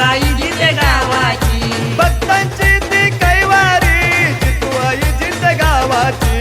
आई जिथे गावाची. भक्तांची ती कैवारी जितू गावाची.